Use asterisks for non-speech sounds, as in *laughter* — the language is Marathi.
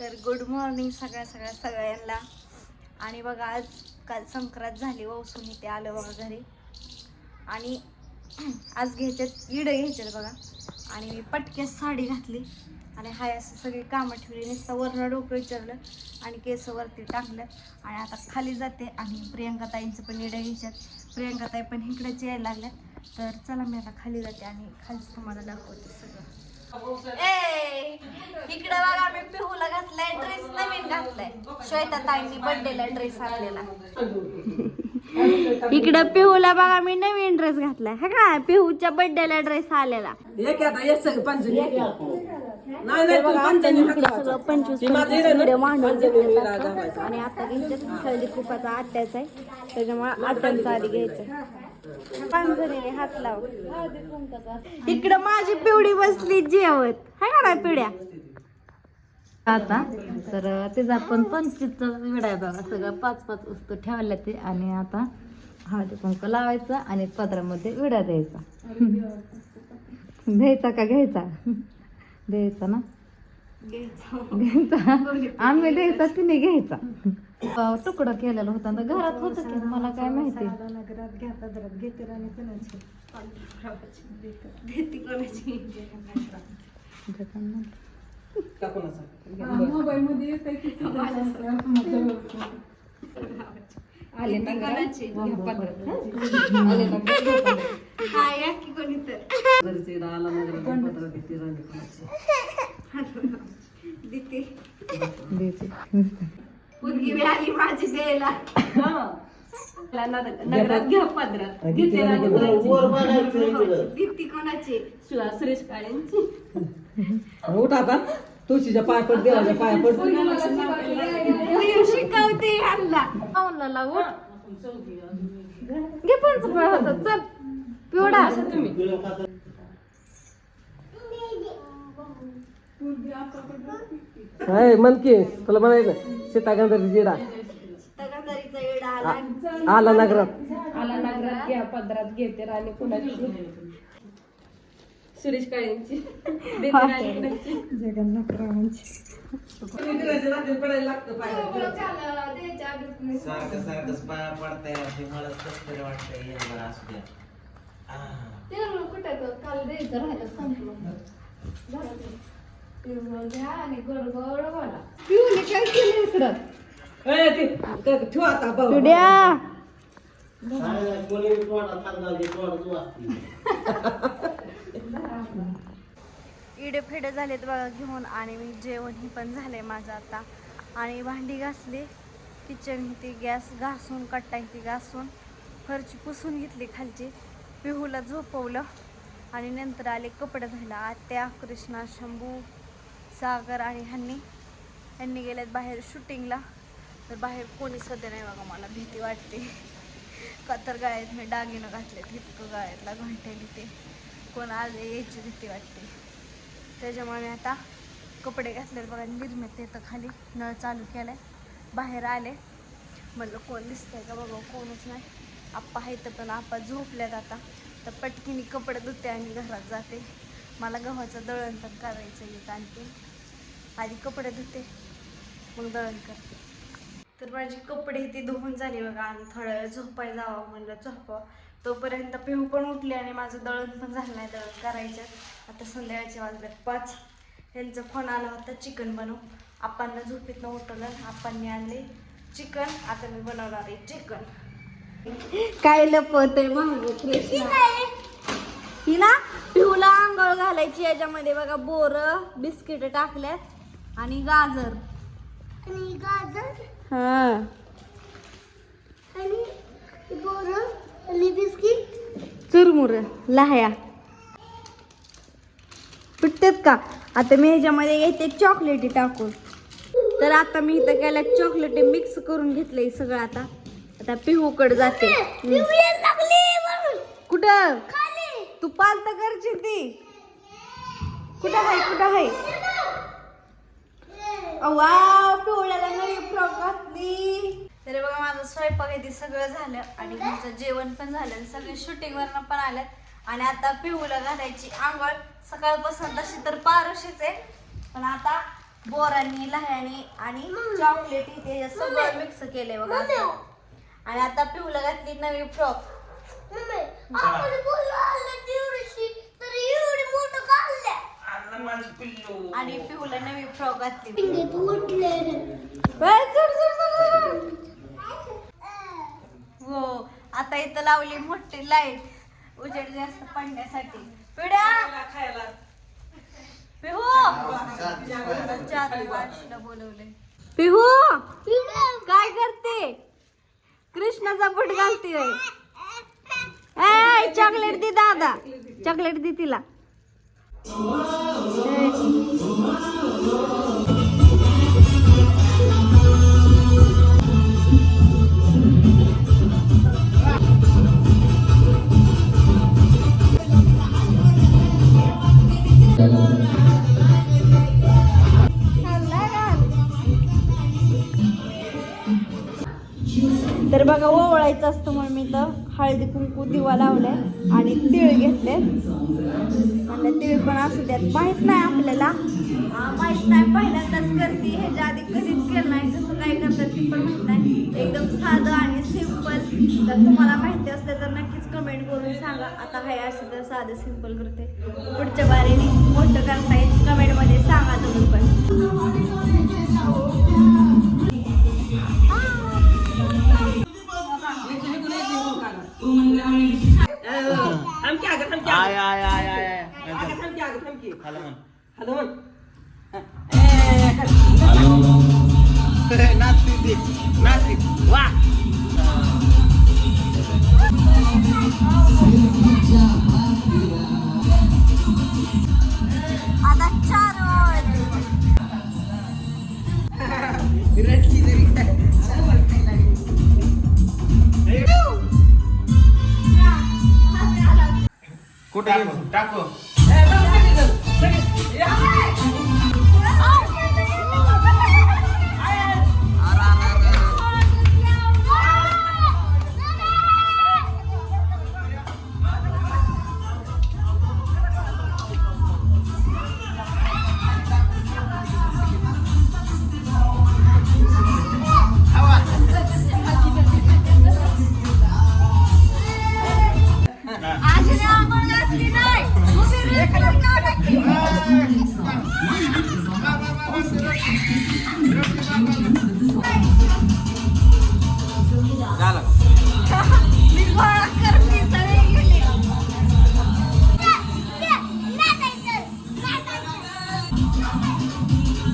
तर गुड मॉर्निंग सगळ्या सगळ्या सगळ्यांना. आणि बघा आज काल संक्रांत झाली हो, वसून इथे आलं बघा घरी. आणि आज घ्यायच्यात इडं घ्यायच्यात बघा. आणि मी पटक्यात साडी घातली. आणि हाय असं सगळी कामं ठेवली नुसतं वरणं डोकं विचारलं आणि केस वरती टाकलं. आणि आता खाली जाते आणि प्रियंकाताईंचं पण इडं घ्यायच्यात. प्रियंकाताई पण इकडेच यायला लागल्यात. तर चला मी आता खाली जाते आणि खालीच तुम्हाला दाखवते सगळं. ए इकडे बघा मी पिहूला घातलाय ड्रेस नवीन घातलाय. श्वेता ताईंनी बर्थडेला ड्रेस आणलेला. इकडे पिहूला बघा मी नवीन ड्रेस घातलाय. हा का पिहूच्या बर्थडेला ड्रेस आलेला. पंचवीस आणि आता घ्यायचं कुपाचा आत्याचा आहे. त्याच्यामुळे आत्यांचा आधी घ्यायचं. पांजरीने हात लाव. इकडं माझी पिवडी बसली जेवत. हाय का नाही पिवड्या आता तर त्याचा पण पंचवीसचा विडा आहे बघा. सगळं पाच पाच वस्तू ठेवल्या ते आणि आता हळदी कुंक लावायचं आणि पदरामध्ये विडा द्यायचा. *laughs* द्यायचा का घ्यायचा? *laughs* द्यायचा ना? घ्यायचा. आम्ही द्यायचा तिने घ्यायचा. तुकडं केलेलं होतं. ना घरात होतं की मला काय माहिती? आले ना हा या की कोणी तर देते. मुलगी आली माझी द्यायला. नगरात घ्या पदरात. घेते राणी कोणाची. दीप्ती कोणाची? शिवा- सुरेश काळेंची उठ आता. तुळशीच्या पाय पड देवाच्या पाय पड. तू शिकवते ह्यांना पाहुणला लावू. घे पंच फळ होतं चल. पिवडा हाय मन की तुला म्हणायचं तगंदरीचा येडा आला. आला नगरात. आला नगरात घ्या पदरात घेते राणी कुणाची? सुरेश काळेंची. देते राणी कुणाची? सारखं सारखंच पाया पडताय ते मला कसं असू द्या. आह. काल द्यायचं राहिलं संपलं. घ्या आणि काय ठेव आता पिवड्या इडे फेडे झालेत बघा घेऊन आणि मी जेवण ही पण झालंय माझं आता. आणि भांडी घासली किचन ही ती गॅस घासून कट्टा ही ती घासून फरची पुसून घेतली खालची. पिहूला झोपवलं आणि नंतर आले कपडे धुयला आत्या कृष्णा शंभू सागर आणि ह्यांनी ह्यांनी गेल्यात बाहेर शूटिंगला. तर बाहेर कोणी सध्या नाही बघा मला भीती वाटते. का तर गाळ्यात मी डागिनं घातलेत इतकं गाळ्यातला घंटेली ते. कोण आले यायची भीती वाटते. त्याच्यामुळे मी आता कपडे घातलेत बघा निर्मित येतं खाली नळ चालू केलाय. बाहेर आले. म्हणलं कोण दिसतंय का बाबा कोणच नाही. आप्पा आहे तर पण आप्पा झोपल्यात आता. तर पटकीने कपडे धुते आणि घरात जाते. मला गव्हाचं दळण पण करायचं आहे आणखी आधी कपडे धुते. मग दळण करते. तर माझे कपडे ते धुवून झाले बघा आणि थोडं वेळ झोपायला जावं म्हणलं झोपावं. तोपर्यंत पिऊ पण उठले आणि माझं दळण पण झालं नाही दळण करायचं. आता संध्याकाळचे वाजले पाच. ह्यांचा फोन आला होता चिकन बनव. आप्पांना झोपेतनं उठवलं आपांनी आणले चिकन. आता मी बनवणार आहे चिकन. काय लपत आहे ही ना पिऊला आंघोळ घालायची याच्यामध्ये बघा बोर बिस्किट टाकल्यात. आणि गाजर. हा. चुरमुर लाह्या. पिटतात का? आता मी ह्याच्यामध्ये येते चॉकलेटी टाकून. तर आता मी इथं गेल्या चॉकलेटी मिक्स करून घेतलंय सगळं आता. आता पिहूकडे जाते. कुठं? तू पालत करची ती. कुठं आहे? कुठं आहे? वाव पिवळ्याला नवी फ्रॉक घातली. तरी बघा माझं स्वयंपाक आहे ते सगळं झालं आणि माझं जेवण पण झालं आणि सगळे शूटिंग वरनं पण आल्यात. आणि आता पिहूला घालायची आंघोळ. सकाळपासून तशी तर पारशीच आहे. पण आता बोरांनी लह्यानी आणि चॉकलेट इथे सगळं मिक्स केलंय बघा. आणि आता पिऊला घातली नवी फ्रॉक आणलं माझं पिल्लू आणि पिऊला नवी फ्रॉक घातली हो आता इथं लावली मोठी लाइट. उजेड जास्त पडण्यासाठी. पिढ्या पिहू! चार बोलवले पिहू! काय करते? कृष्णाचा बुट घालते. चॉकलेट दे दादा. चॉकलेट दे तिला. तर बघा ओवळायचं असतं म्हणून मी तर हळदी कुंकू दिवा लावलाय आणि तिळ घेतले म्हणलं पण असू द्यात. माहीत नाही आपल्याला. माहीत माहीत नाही. पहिल्यांदाच करते ह्याच्या आधी कधीच केलं नाही कसं काय करतात ते पण माहीत नाही. एकदम साधं आणि सिंपल तर तुम्हाला माहिती असते तर नक्कीच कमेंट करून सांगा. आता हे असं तर साधं सिंपल करते. पुढच्या बारीने मोठं करता येईल. कमेंटमध्ये सांगा तुम्ही पण. थांबकी हॅलो म्हण हॅलो म्हण. नाचती. नाचती वा. आता चार. रडली तरी. कुठे टाकू. 何だい?